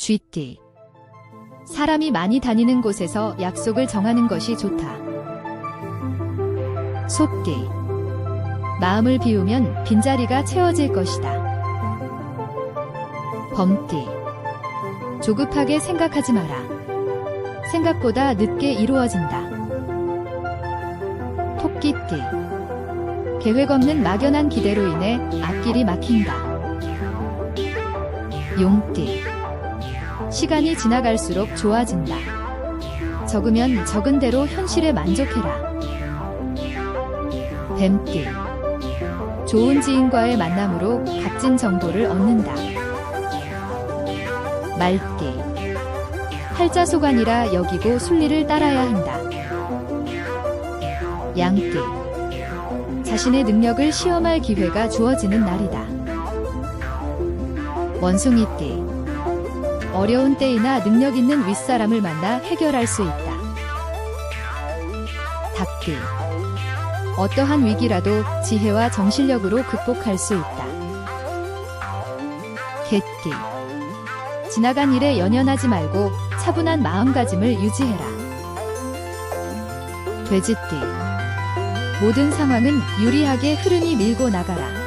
쥐띠. 사람이 많이 다니는 곳에서 약속을 정하는 것이 좋다. 소띠. 마음을 비우면 빈자리가 채워질 것이다. 범띠. 조급하게 생각하지 마라. 생각보다 늦게 이루어진다. 토끼띠. 계획 없는 막연한 기대로 인해 앞길이 막힌다. 용띠. 시간이 지나갈수록 좋아진다. 적으면 적은 대로 현실에 만족해라. 뱀띠. 좋은 지인과의 만남으로 값진 정보를 얻는다. 말띠. 팔자소관이라 여기고 순리를 따라야 한다. 양띠. 자신의 능력을 시험할 기회가 주어지는 날이다. 원숭이띠. 어려운 때이나 능력 있는 윗사람을 만나 해결할 수 있다. 닭띠. 어떠한 위기라도 지혜와 정실력으로 극복할 수 있다. 개띠. 지나간 일에 연연하지 말고 차분한 마음가짐을 유지해라. 돼지띠. 모든 상황은 유리하게 흐름이 밀고 나가라.